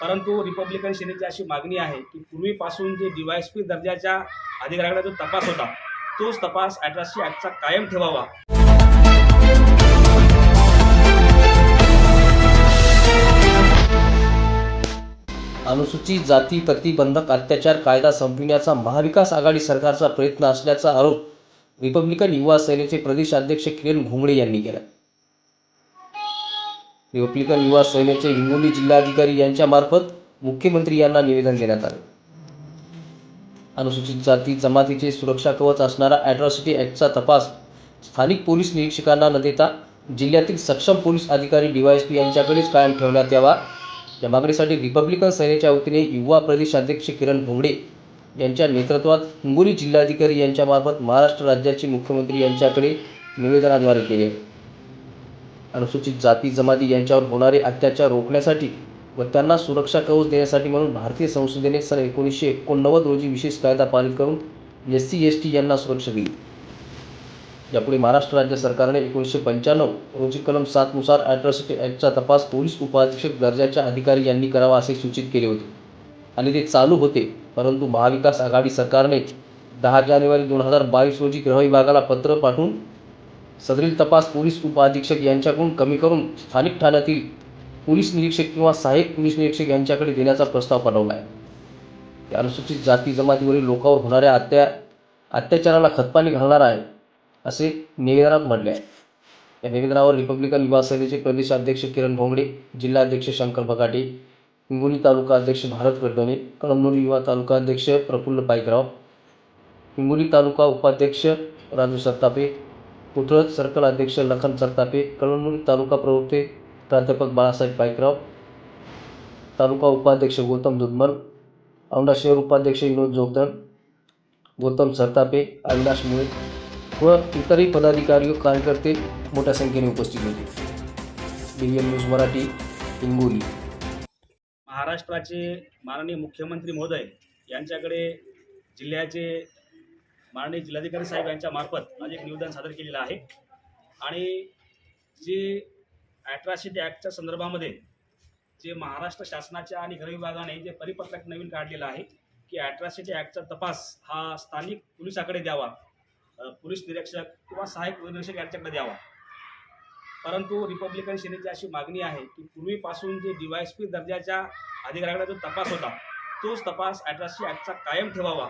परंतु रिपब्लिकन सेनेची अशी मागणी आहे की पूर्वीपासून जे पी दर्जाच्या अधिकाऱ्याकडे जो तपास होता तोच तपास अठराशे ॲक्टचा कायम ठेवावा. अनुसूचित जाती प्रतिबंधक अत्याचार कायदा संपविण्याचा महाविकास आघाडी सरकारचा प्रयत्न असल्याचा आरोप रिपब्लिकन युवा सेनेचे प्रदेशाध्यक्ष किरण घुंगळे यांनी केला. रिपब्लिकन युवा सेनेचे हिंगोली जिल्हाधिकारी यांच्यामार्फत मुख्यमंत्री यांना निवेदन देण्यात आले. अनुसूचित जाती जमातीचे सुरक्षा कवच असणारा ॲट्रॉसिटी ॲक्टचा तपास स्थानिक पोलीस निरीक्षकांना न देता जिल्ह्यातील सक्षम पोलीस अधिकारी डीवायएसपी यांच्याकडेच कायम ठेवण्यात यावा. या मागणीसाठी रिपब्लिकन सेनेच्या वतीने युवा प्रदेशाध्यक्ष किरण भोंगडे यांच्या नेतृत्वात हिंगोली जिल्हाधिकारी यांच्यामार्फत महाराष्ट्र राज्याचे मुख्यमंत्री यांच्याकडे निवेदनाद्वारे केले. अनुसूचित जाती जमाती यांच्यावर होणारे अत्याचार रोखण्यासाठी व त्यांना सुरक्षा कवच देण्यासाठी म्हणून भारतीय संसदेने सन एकोणीसशे एकोणनव्वद रोजी विशेष कायदा पारित करून एस सी एस टी यांना सुरक्षा दिली. यापुढे महाराष्ट्र राज्य सरकारने एकोणीसशे पंच्याण्णव रोजी कलम सातनुसार ॲट्रॉसिटी ॲक्टचा तपास पोलीस उपाधीक्षक दर्जाच्या अधिकारी यांनी करावा असे सूचित केले होते. आणि ते चालू होते परंतु महाविकास आघाडी सरकारने दहा जानेवारी दोन हजार बावीस रोजी गृह विभागाला पत्र पाठवून सदरील तपास पोलीस उपअधीक्षक यांच्याकडून कमी करून स्थानिक ठाण्यातील पोलीस निरीक्षक किंवा सहाय्यक पोलीस निरीक्षक यांच्याकडे देण्याचा प्रस्ताव पाठवला आहे. अनुसूचित जाती जमातीवरील लोकांवर होणाऱ्या अत्या अत्याचाराला खतपाणी घालणार आहे असे निवेदनात म्हटले आहे. या निवेदनावर रिपब्लिकन युवा सेनेचे प्रदेशाध्यक्ष किरण भोंगडे जिल्हाध्यक्ष शंकर बगाटे हिंगोली तालुका अध्यक्ष भारत कडदणे कळमनुरी युवा तालुका अध्यक्ष प्रफुल्ल पायकराव हिंगोली तालुका उपाध्यक्ष राजू सत्तापे पुतळत सर्कल अध्यक्ष लखन सरतापे कळमनुरी तालुका प्रवक्ते प्राध्यापक बाळासाहेब पायकराव तालुका उपाध्यक्ष गौतम दुधमल औंढा शहर उपाध्यक्ष विनोद जोगदण गौतम सरतापे अविनाश मुळे व इतरही पदाधिकारी व कार्यकर्ते मोठ्या संख्येने उपस्थित होते. D M news Marathi Hingoli. महाराष्ट्राचे माननीय मुख्यमंत्री महोदय यांच्याकडे जिल्ह्याचे माननीय जिल्हाधिकारी साहेब यांच्या मार्फत आज एक निवेदन सादर केलेलं आहे. आणि जे ॲट्रॉसिटी ॲक्टच्या संदर्भामध्ये जे महाराष्ट्र शासनाच्या आणि गृह विभागाने जे परिपत्रक नवीन काढलेलं आहे की ॲट्रॉसिटी ॲक्टचा तपास हा स्थानिक पोलिसाकडे द्यावा पोलीस निरीक्षक किंवा सहाय्यक निरीक्षक यांच्याकडे द्यावा. परंतु रिपब्लिकन सेनेची अशी मागणी आहे की पूर्वीपासून जे डी वाय दर्जाच्या अधिकाऱ्याकडे जो तपास होता तोच तपास अठराशे ॲक्टचा कायम ठेवावा.